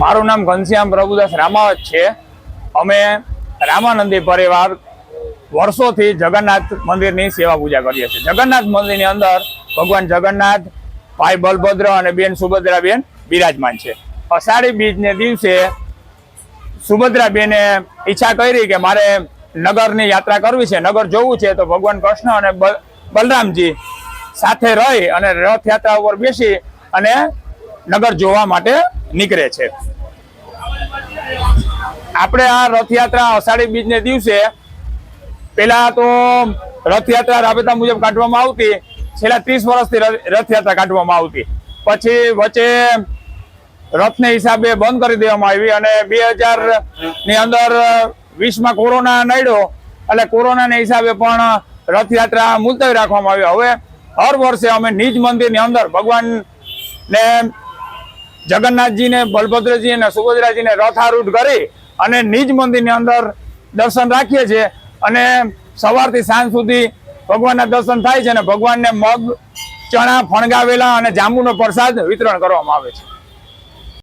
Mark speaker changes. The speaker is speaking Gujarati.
Speaker 1: મારું નામ ઘનશ્યામ પ્રભુદાસ રામાવત છે. અમે રામાનંદી પરિવાર વર્ષોથી જગન્નાથ મંદિરની સેવા પૂજા કરીએ છીએ. જગન્નાથ મંદિરની અંદર ભગવાન જગન્નાથ, ભાઈ બલભદ્ર અને બેન સુભદ્રા બેન બિરાજમાન છે. અષાઢી બીજને દિવસે સુભદ્રા બેને ઈચ્છા કરી કે મારે નગરની યાત્રા કરવી છે. નગર જોવું છે તો ભગવાન કૃષ્ણ અને બલરામજી સાથે રહી અને રથયાત્રા ઉપર બેસી અને નગર જોવા માટે નીકળે છે. આપણે આ રથયાત્રા અષાઢી બીજને દિવસે પેલા તો રથયાત્રા રાબેતા મુજબ કાઢવામાં આવતી, છેલ્લા ત્રીસ વર્ષથી રથયાત્રા કાઢવામાં આવતી. પછી વચ્ચે રથને હિસાબે બંધ કરી દેવામાં આવી અને બે હજારની અંદર વીસમાં કોરોના નડ્યો, એટલે કોરોનાના હિસાબે પણ રથયાત્રા મુલતવી રાખવામાં આવી. હવે હર વર્ષે અમે નિજ મંદિરની અંદર ભગવાનને જગન્નાથજીને બલભદ્રજી અને સુભદ્રાજીને રથારૂઢ કરી અને નિજ મંદિરની અંદર દર્શન રાખીએ છીએ અને સવારથી સાંજ સુધી ભગવાનના દર્શન થાય છે અને ભગવાનને મગ, ચણા, ફણગાવેલા અને જાંબુનો પ્રસાદ વિતરણ કરવામાં આવે છે.